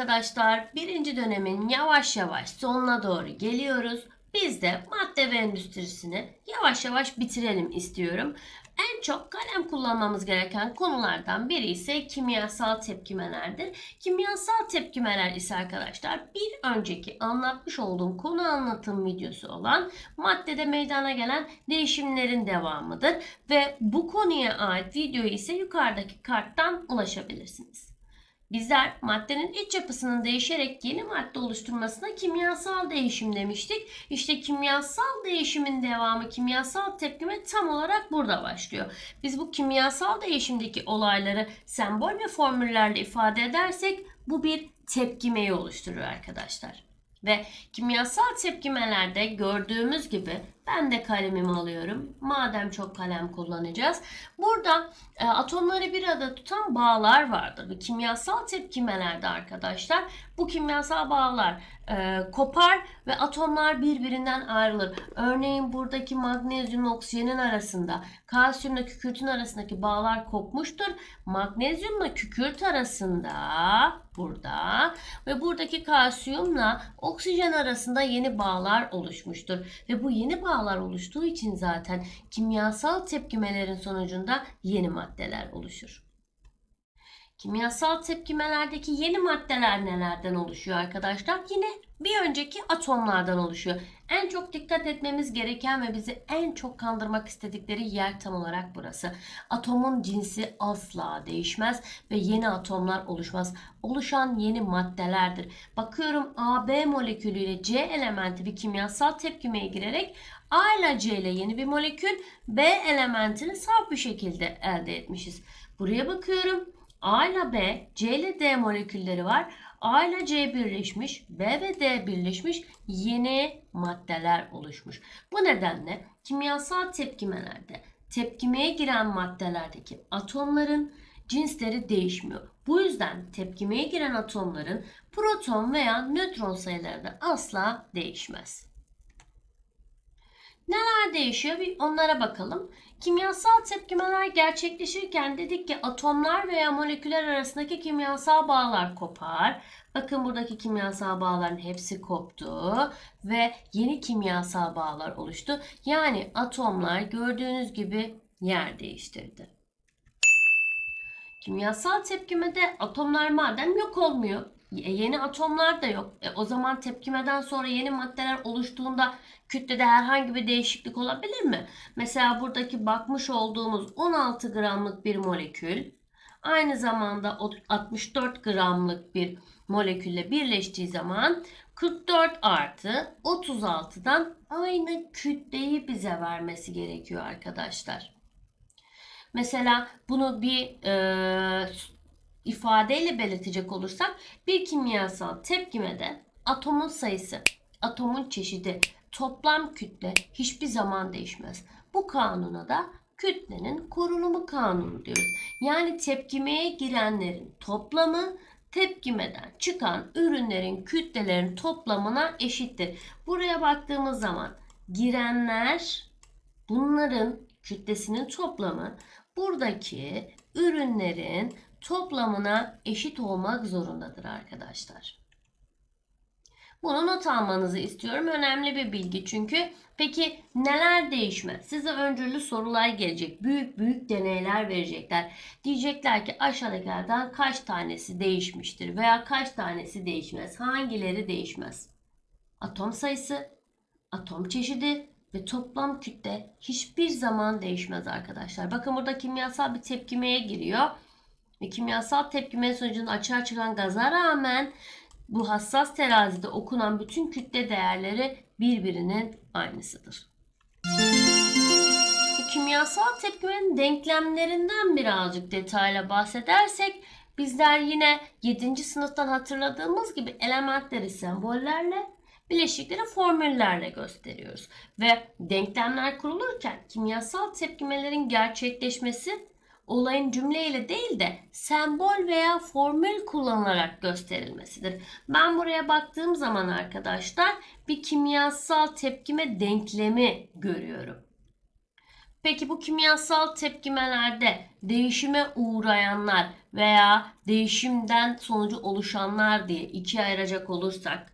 arkadaşlar. Birinci dönemin yavaş yavaş sonuna doğru geliyoruz. Biz de madde ve endüstrisini yavaş yavaş bitirelim istiyorum. En çok kalem kullanmamız gereken konulardan biri ise kimyasal tepkimelerdir. Kimyasal tepkimeler ise arkadaşlar bir önceki anlatmış olduğum konu anlatım videosu olan maddede meydana gelen değişimlerin devamıdır. Ve bu konuya ait videoyu ise yukarıdaki karttan ulaşabilirsiniz. Bizler maddenin iç yapısının değişerek yeni madde oluşturmasına kimyasal değişim demiştik. İşte kimyasal değişimin devamı, kimyasal tepkime tam olarak burada başlıyor. Biz bu kimyasal değişimdeki olayları sembol ve formüllerle ifade edersek bu bir tepkimeyi oluşturur arkadaşlar. Ve kimyasal tepkimelerde gördüğümüz gibi ben de kalemimi alıyorum. Madem çok kalem kullanacağız. Burada e, atomları bir arada tutan bağlar vardır. Ve kimyasal tepkimelerde arkadaşlar bu kimyasal bağlar e, kopar ve atomlar birbirinden ayrılır. Örneğin buradaki magnezyum oksijenin arasında kalsiyumla kükürtün arasındaki bağlar kopmuştur. Magnezyumla kükürt arasında burada ve buradaki kalsiyumla oksijen arasında yeni bağlar oluşmuştur. Ve bu yeni bağlar oluştuğu için zaten kimyasal tepkimelerin sonucunda yeni maddeler oluşur. Kimyasal tepkimelerdeki yeni maddeler nelerden oluşuyor arkadaşlar? Yine bir önceki atomlardan oluşuyor. En çok dikkat etmemiz gereken ve bizi en çok kandırmak istedikleri yer tam olarak burası. Atomun cinsi asla değişmez ve yeni atomlar oluşmaz. Oluşan yeni maddelerdir. Bakıyorum AB molekülü ile C elementi bir kimyasal tepkimeye girerek A ile C ile yeni bir molekül B elementini saf bir şekilde elde etmişiz. Buraya bakıyorum. A ile B, C ile D molekülleri var. A ile C birleşmiş, B ve D birleşmiş yeni maddeler oluşmuş. Bu nedenle kimyasal tepkimelerde tepkimeye giren maddelerdeki atomların cinsleri değişmiyor. Bu yüzden tepkimeye giren atomların proton veya nötron sayıları da asla değişmez. Neler değişiyor bir onlara bakalım. Kimyasal tepkimeler gerçekleşirken dedik ki atomlar veya moleküller arasındaki kimyasal bağlar kopar. Bakın buradaki kimyasal bağların hepsi koptu ve yeni kimyasal bağlar oluştu. Yani atomlar gördüğünüz gibi yer değiştirdi. Kimyasal tepkimede atomlar madem yok olmuyor. Yeni atomlar da yok. E, o zaman tepkimeden sonra yeni maddeler oluştuğunda kütlede herhangi bir değişiklik olabilir mi? Mesela buradaki bakmış olduğumuz 16 gramlık bir molekül aynı zamanda 64 gramlık bir molekülle birleştiği zaman 44 artı 36'dan aynı kütleyi bize vermesi gerekiyor arkadaşlar. Mesela bunu bir e, ifadeyle belirtecek olursak bir kimyasal tepkimede atomun sayısı, atomun çeşidi, toplam kütle hiçbir zaman değişmez. Bu kanuna da kütlenin korunumu kanunu diyoruz. Yani tepkimeye girenlerin toplamı tepkimeden çıkan ürünlerin kütlelerin toplamına eşittir. Buraya baktığımız zaman girenler bunların kütlesinin toplamı buradaki ürünlerin toplamına eşit olmak zorundadır arkadaşlar. Bunu not almanızı istiyorum. Önemli bir bilgi çünkü. Peki neler değişmez? Size öncülü sorular gelecek. Büyük büyük deneyler verecekler. Diyecekler ki aşağıdakilerden kaç tanesi değişmiştir veya kaç tanesi değişmez? Hangileri değişmez? Atom sayısı, atom çeşidi ve toplam kütle hiçbir zaman değişmez arkadaşlar. Bakın burada kimyasal bir tepkimeye giriyor. Ve kimyasal tepkime sonucunda açığa çıkan gaza rağmen bu hassas terazide okunan bütün kütle değerleri birbirinin aynısıdır. Kimyasal tepkimenin denklemlerinden birazcık detayla bahsedersek bizler yine 7. sınıftan hatırladığımız gibi elementleri sembollerle bileşikleri formüllerle gösteriyoruz. Ve denklemler kurulurken kimyasal tepkimelerin gerçekleşmesi olayın cümleyle değil de sembol veya formül kullanılarak gösterilmesidir. Ben buraya baktığım zaman arkadaşlar bir kimyasal tepkime denklemi görüyorum. Peki bu kimyasal tepkimelerde değişime uğrayanlar veya değişimden sonucu oluşanlar diye ikiye ayıracak olursak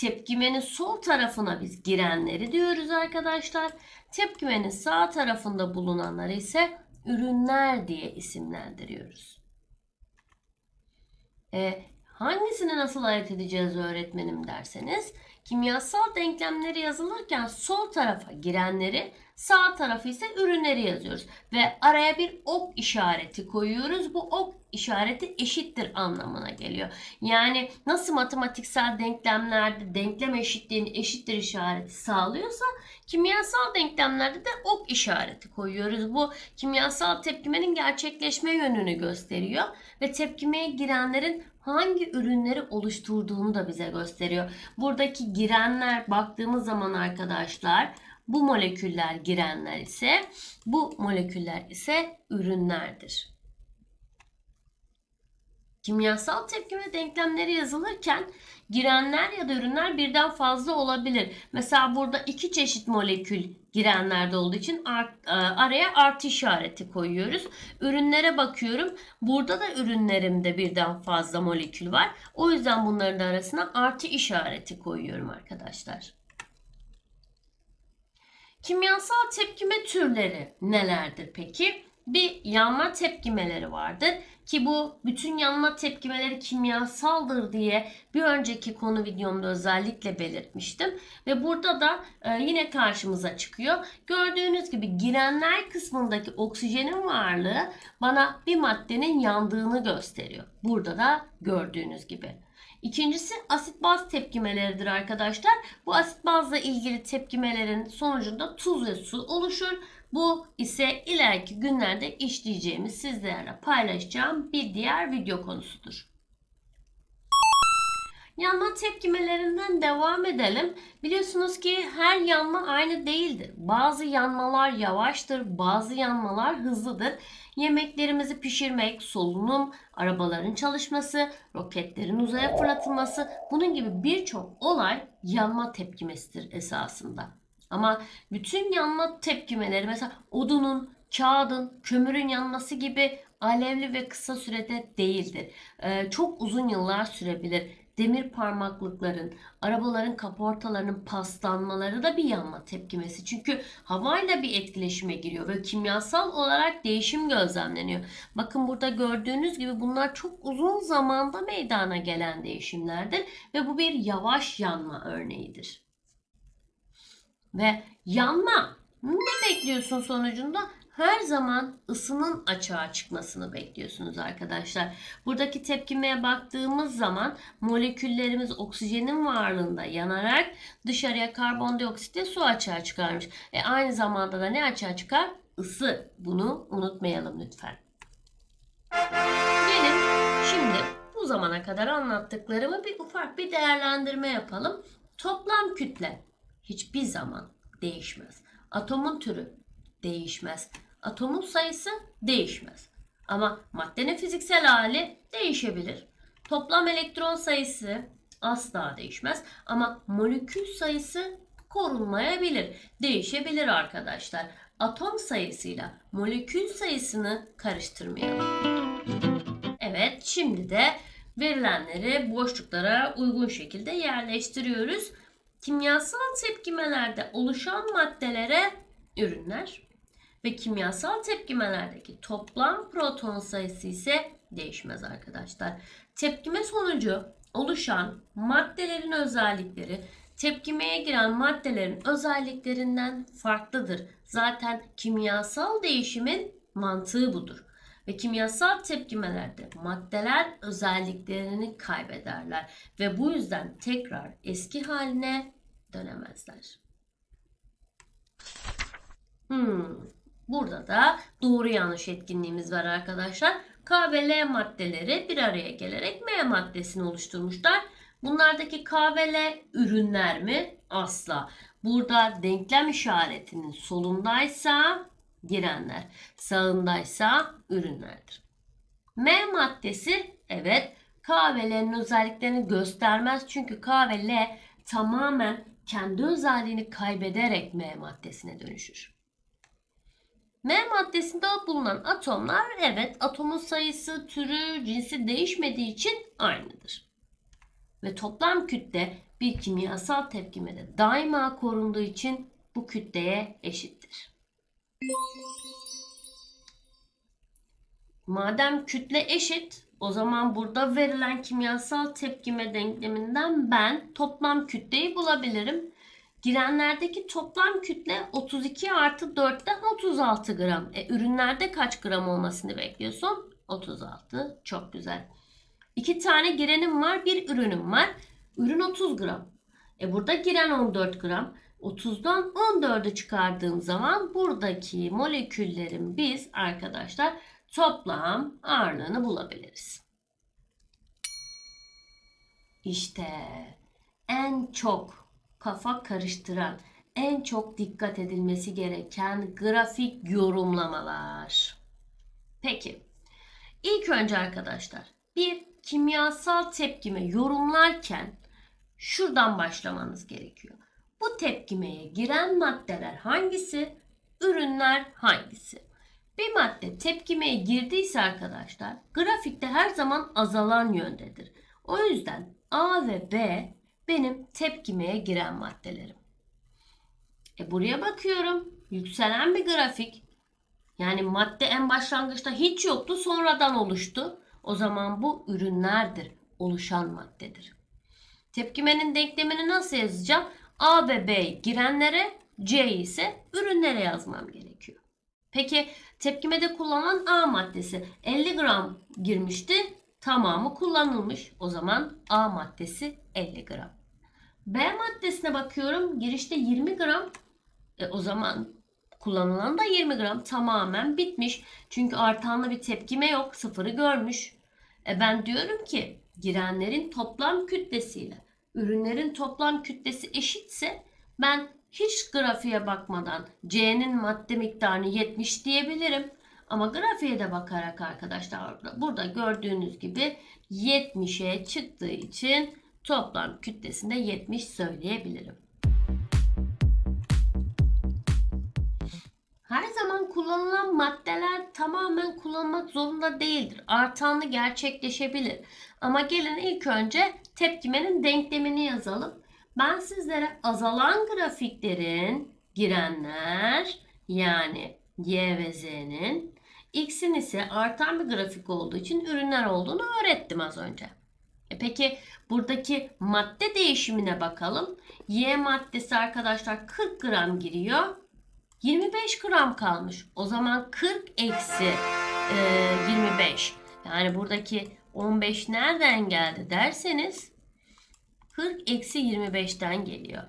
tepkimenin sol tarafına biz girenleri diyoruz arkadaşlar. Tepkimenin sağ tarafında bulunanları ise ürünler diye isimlendiriyoruz. E, hangisini nasıl ayırt edeceğiz öğretmenim derseniz kimyasal denklemleri yazılırken sol tarafa girenleri sağ tarafı ise ürünleri yazıyoruz ve araya bir ok işareti koyuyoruz. Bu ok işareti eşittir anlamına geliyor. Yani nasıl matematiksel denklemlerde denklem eşitliğini eşittir işareti sağlıyorsa kimyasal denklemlerde de ok işareti koyuyoruz. Bu kimyasal tepkimenin gerçekleşme yönünü gösteriyor ve tepkimeye girenlerin hangi ürünleri oluşturduğunu da bize gösteriyor. Buradaki girenler baktığımız zaman arkadaşlar bu moleküller girenler ise bu moleküller ise ürünlerdir. Kimyasal tepkime denklemleri yazılırken girenler ya da ürünler birden fazla olabilir. Mesela burada iki çeşit molekül girenlerde olduğu için art, e, araya artı işareti koyuyoruz. Ürünlere bakıyorum. Burada da ürünlerimde birden fazla molekül var. O yüzden bunların arasına artı işareti koyuyorum arkadaşlar. Kimyasal tepkime türleri nelerdir peki? Bir yanma tepkimeleri vardır ki bu bütün yanma tepkimeleri kimyasaldır diye bir önceki konu videomda özellikle belirtmiştim. Ve burada da e, yine karşımıza çıkıyor. Gördüğünüz gibi girenler kısmındaki oksijenin varlığı bana bir maddenin yandığını gösteriyor. Burada da gördüğünüz gibi. İkincisi asit baz tepkimeleridir arkadaşlar. Bu asit bazla ilgili tepkimelerin sonucunda tuz ve su oluşur. Bu ise ileriki günlerde işleyeceğimiz sizlerle paylaşacağım bir diğer video konusudur. Yanma tepkimelerinden devam edelim. Biliyorsunuz ki her yanma aynı değildir. Bazı yanmalar yavaştır, bazı yanmalar hızlıdır. Yemeklerimizi pişirmek, solunum, arabaların çalışması, roketlerin uzaya fırlatılması bunun gibi birçok olay yanma tepkimesidir esasında. Ama bütün yanma tepkimeleri mesela odunun, kağıdın, kömürün yanması gibi alevli ve kısa sürede değildir. Ee, çok uzun yıllar sürebilir demir parmaklıkların, arabaların kaportalarının paslanmaları da bir yanma tepkimesi. Çünkü havayla bir etkileşime giriyor ve kimyasal olarak değişim gözlemleniyor. Bakın burada gördüğünüz gibi bunlar çok uzun zamanda meydana gelen değişimlerdir ve bu bir yavaş yanma örneğidir. Ve yanma ne bekliyorsun sonucunda? Her zaman ısının açığa çıkmasını bekliyorsunuz arkadaşlar. Buradaki tepkimeye baktığımız zaman moleküllerimiz oksijenin varlığında yanarak dışarıya karbondioksit ve su açığa çıkarmış. E aynı zamanda da ne açığa çıkar? Isı. Bunu unutmayalım lütfen. Gelin şimdi bu zamana kadar anlattıklarımı bir ufak bir değerlendirme yapalım. Toplam kütle hiçbir zaman değişmez. Atomun türü değişmez. Atomun sayısı değişmez. Ama maddenin fiziksel hali değişebilir. Toplam elektron sayısı asla değişmez ama molekül sayısı korunmayabilir. Değişebilir arkadaşlar. Atom sayısıyla molekül sayısını karıştırmayalım. Evet, şimdi de verilenleri boşluklara uygun şekilde yerleştiriyoruz. Kimyasal tepkimelerde oluşan maddelere ürünler, ve kimyasal tepkimelerdeki toplam proton sayısı ise değişmez arkadaşlar. Tepkime sonucu oluşan maddelerin özellikleri tepkimeye giren maddelerin özelliklerinden farklıdır. Zaten kimyasal değişimin mantığı budur. Ve kimyasal tepkimelerde maddeler özelliklerini kaybederler ve bu yüzden tekrar eski haline dönemezler. Hmm. Burada da doğru yanlış etkinliğimiz var arkadaşlar. K ve L maddeleri bir araya gelerek M maddesini oluşturmuşlar. Bunlardaki K ve L ürünler mi? Asla. Burada denklem işaretinin solundaysa girenler, sağındaysa ürünlerdir. M maddesi evet K ve L'nin özelliklerini göstermez. Çünkü K ve L tamamen kendi özelliğini kaybederek M maddesine dönüşür. M maddesinde bulunan atomlar evet atomun sayısı, türü, cinsi değişmediği için aynıdır. Ve toplam kütle bir kimyasal tepkimede daima korunduğu için bu kütleye eşittir. Madem kütle eşit, o zaman burada verilen kimyasal tepkime denkleminden ben toplam kütleyi bulabilirim. Girenlerdeki toplam kütle 32 artı 4'ten 36 gram. E, ürünlerde kaç gram olmasını bekliyorsun? 36. Çok güzel. İki tane girenim var, bir ürünüm var. Ürün 30 gram. E burada giren 14 gram. 30'dan 14'ü çıkardığım zaman buradaki moleküllerin biz arkadaşlar toplam ağırlığını bulabiliriz. İşte en çok kafa karıştıran, en çok dikkat edilmesi gereken grafik yorumlamalar. Peki, ilk önce arkadaşlar bir kimyasal tepkime yorumlarken şuradan başlamanız gerekiyor. Bu tepkimeye giren maddeler hangisi? Ürünler hangisi? Bir madde tepkimeye girdiyse arkadaşlar grafikte her zaman azalan yöndedir. O yüzden A ve B benim tepkimeye giren maddelerim. E buraya bakıyorum. Yükselen bir grafik. Yani madde en başlangıçta hiç yoktu sonradan oluştu. O zaman bu ürünlerdir. Oluşan maddedir. Tepkimenin denklemini nasıl yazacağım? A ve B girenlere, C ise ürünlere yazmam gerekiyor. Peki tepkimede kullanılan A maddesi 50 gram girmişti. Tamamı kullanılmış. O zaman A maddesi 50 gram. B maddesine bakıyorum. Girişte 20 gram. E, o zaman kullanılan da 20 gram. Tamamen bitmiş. Çünkü artanlı bir tepkime yok. Sıfırı görmüş. E, ben diyorum ki girenlerin toplam kütlesiyle ürünlerin toplam kütlesi eşitse ben hiç grafiğe bakmadan C'nin madde miktarını 70 diyebilirim. Ama grafiğe de bakarak arkadaşlar burada gördüğünüz gibi 70'e çıktığı için toplam kütlesinde 70 söyleyebilirim. Her zaman kullanılan maddeler tamamen kullanmak zorunda değildir. Artanlı gerçekleşebilir. Ama gelin ilk önce tepkimenin denklemini yazalım. Ben sizlere azalan grafiklerin girenler yani Y ve Z'nin X'in ise artan bir grafik olduğu için ürünler olduğunu öğrettim az önce. E peki buradaki madde değişimine bakalım. Y maddesi arkadaşlar 40 gram giriyor. 25 gram kalmış. O zaman 40 eksi e, 25. Yani buradaki 15 nereden geldi derseniz 40 eksi 25'ten geliyor.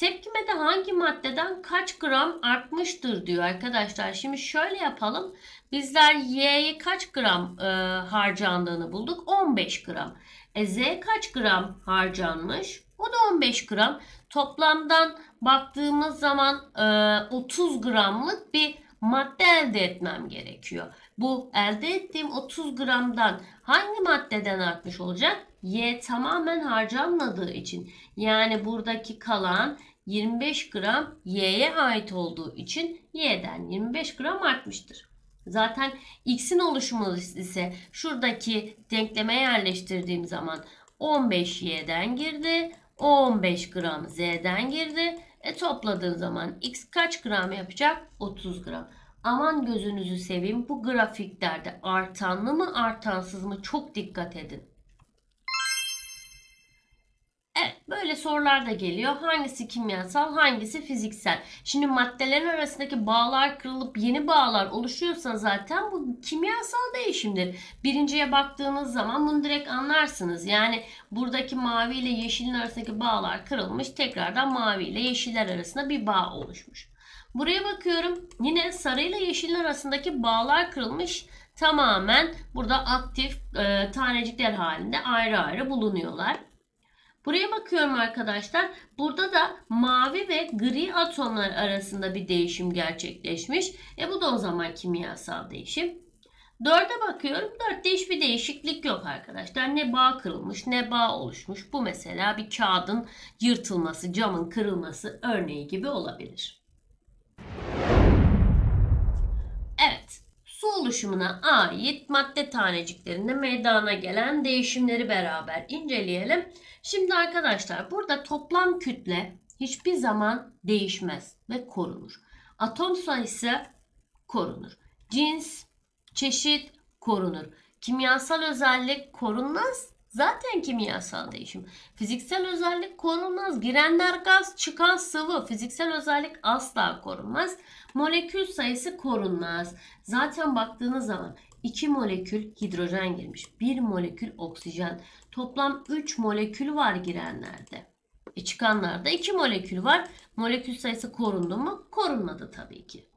Tepkimede hangi maddeden kaç gram artmıştır diyor arkadaşlar. Şimdi şöyle yapalım. Bizler Y'ye kaç gram e, harcandığını bulduk. 15 gram. E, Z kaç gram harcanmış? O da 15 gram. Toplamdan baktığımız zaman e, 30 gramlık bir madde elde etmem gerekiyor. Bu elde ettiğim 30 gramdan hangi maddeden artmış olacak? Y tamamen harcanmadığı için. Yani buradaki kalan 25 gram Y'ye ait olduğu için Y'den 25 gram artmıştır. Zaten X'in oluşumu ise şuradaki denkleme yerleştirdiğim zaman 15 Y'den girdi. 15 gram Z'den girdi. E topladığın zaman X kaç gram yapacak? 30 gram. Aman gözünüzü seveyim bu grafiklerde artanlı mı artansız mı çok dikkat edin. Böyle sorular da geliyor. Hangisi kimyasal hangisi fiziksel? Şimdi maddelerin arasındaki bağlar kırılıp yeni bağlar oluşuyorsa zaten bu kimyasal değişimdir. Birinciye baktığınız zaman bunu direkt anlarsınız. Yani buradaki mavi ile yeşilin arasındaki bağlar kırılmış. Tekrardan mavi ile yeşiller arasında bir bağ oluşmuş. Buraya bakıyorum. Yine sarı ile yeşilin arasındaki bağlar kırılmış. Tamamen burada aktif e, tanecikler halinde ayrı ayrı bulunuyorlar. Buraya bakıyorum arkadaşlar. Burada da mavi ve gri atomlar arasında bir değişim gerçekleşmiş. E bu da o zaman kimyasal değişim. Dörde bakıyorum. Dörtte hiçbir değişiklik yok arkadaşlar. Ne bağ kırılmış ne bağ oluşmuş. Bu mesela bir kağıdın yırtılması, camın kırılması örneği gibi olabilir. Su oluşumuna ait madde taneciklerinde meydana gelen değişimleri beraber inceleyelim. Şimdi arkadaşlar burada toplam kütle hiçbir zaman değişmez ve korunur. Atom sayısı korunur. Cins, çeşit korunur. Kimyasal özellik korunmaz. Zaten kimyasal değişim. Fiziksel özellik korunmaz. Girenler gaz, çıkan sıvı. Fiziksel özellik asla korunmaz. Molekül sayısı korunmaz. Zaten baktığınız zaman 2 molekül hidrojen girmiş. 1 molekül oksijen. Toplam 3 molekül var girenlerde. E çıkanlarda 2 molekül var. Molekül sayısı korundu mu? Korunmadı tabii ki.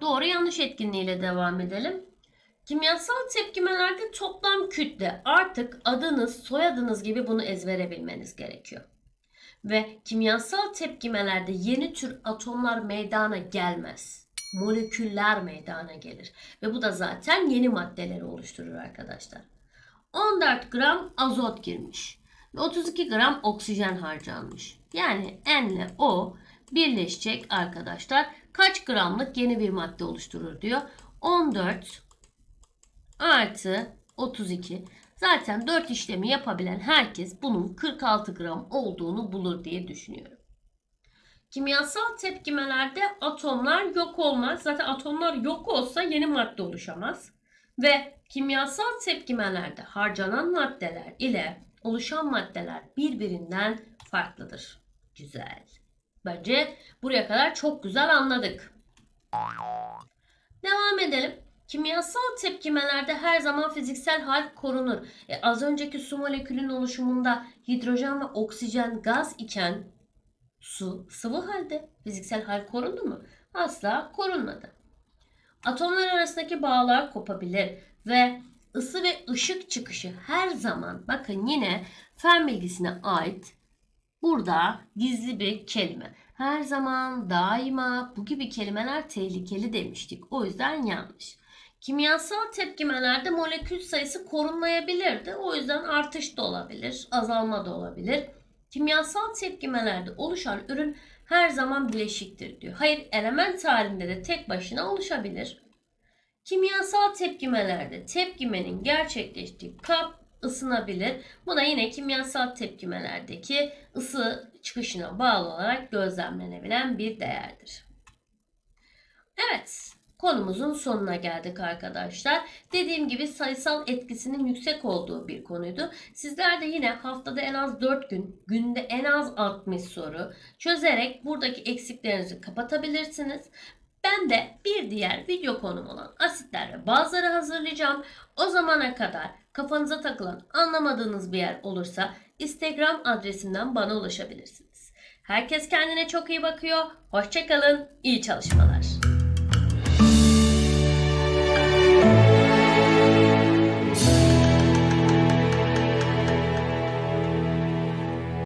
Doğru yanlış etkinliğiyle devam edelim. Kimyasal tepkimelerde toplam kütle artık adınız, soyadınız gibi bunu ezbere bilmeniz gerekiyor. Ve kimyasal tepkimelerde yeni tür atomlar meydana gelmez. Moleküller meydana gelir. Ve bu da zaten yeni maddeleri oluşturur arkadaşlar. 14 gram azot girmiş. Ve 32 gram oksijen harcanmış. Yani N ile O birleşecek arkadaşlar. Kaç gramlık yeni bir madde oluşturur diyor. 14 artı 32. Zaten 4 işlemi yapabilen herkes bunun 46 gram olduğunu bulur diye düşünüyorum. Kimyasal tepkimelerde atomlar yok olmaz. Zaten atomlar yok olsa yeni madde oluşamaz. Ve kimyasal tepkimelerde harcanan maddeler ile oluşan maddeler birbirinden farklıdır. Güzel. Bence buraya kadar çok güzel anladık. Devam edelim. Kimyasal tepkimelerde her zaman fiziksel hal korunur. E, az önceki su molekülünün oluşumunda hidrojen ve oksijen gaz iken su sıvı halde. Fiziksel hal korundu mu? Asla korunmadı. Atomlar arasındaki bağlar kopabilir ve ısı ve ışık çıkışı her zaman bakın yine fen bilgisine ait burada gizli bir kelime. Her zaman, daima bu gibi kelimeler tehlikeli demiştik. O yüzden yanlış. Kimyasal tepkimelerde molekül sayısı korunmayabilirdi. O yüzden artış da olabilir, azalma da olabilir. Kimyasal tepkimelerde oluşan ürün her zaman bileşiktir diyor. Hayır, element halinde de tek başına oluşabilir. Kimyasal tepkimelerde tepkimenin gerçekleştiği kap ısınabilir. Bu da yine kimyasal tepkimelerdeki ısı çıkışına bağlı olarak gözlemlenebilen bir değerdir. Evet, konumuzun sonuna geldik arkadaşlar. Dediğim gibi sayısal etkisinin yüksek olduğu bir konuydu. Sizler de yine haftada en az 4 gün, günde en az 60 soru çözerek buradaki eksiklerinizi kapatabilirsiniz. Ben de bir diğer video konum olan asitler ve bazıları hazırlayacağım. O zamana kadar kafanıza takılan anlamadığınız bir yer olursa Instagram adresimden bana ulaşabilirsiniz. Herkes kendine çok iyi bakıyor. Hoşçakalın. İyi çalışmalar.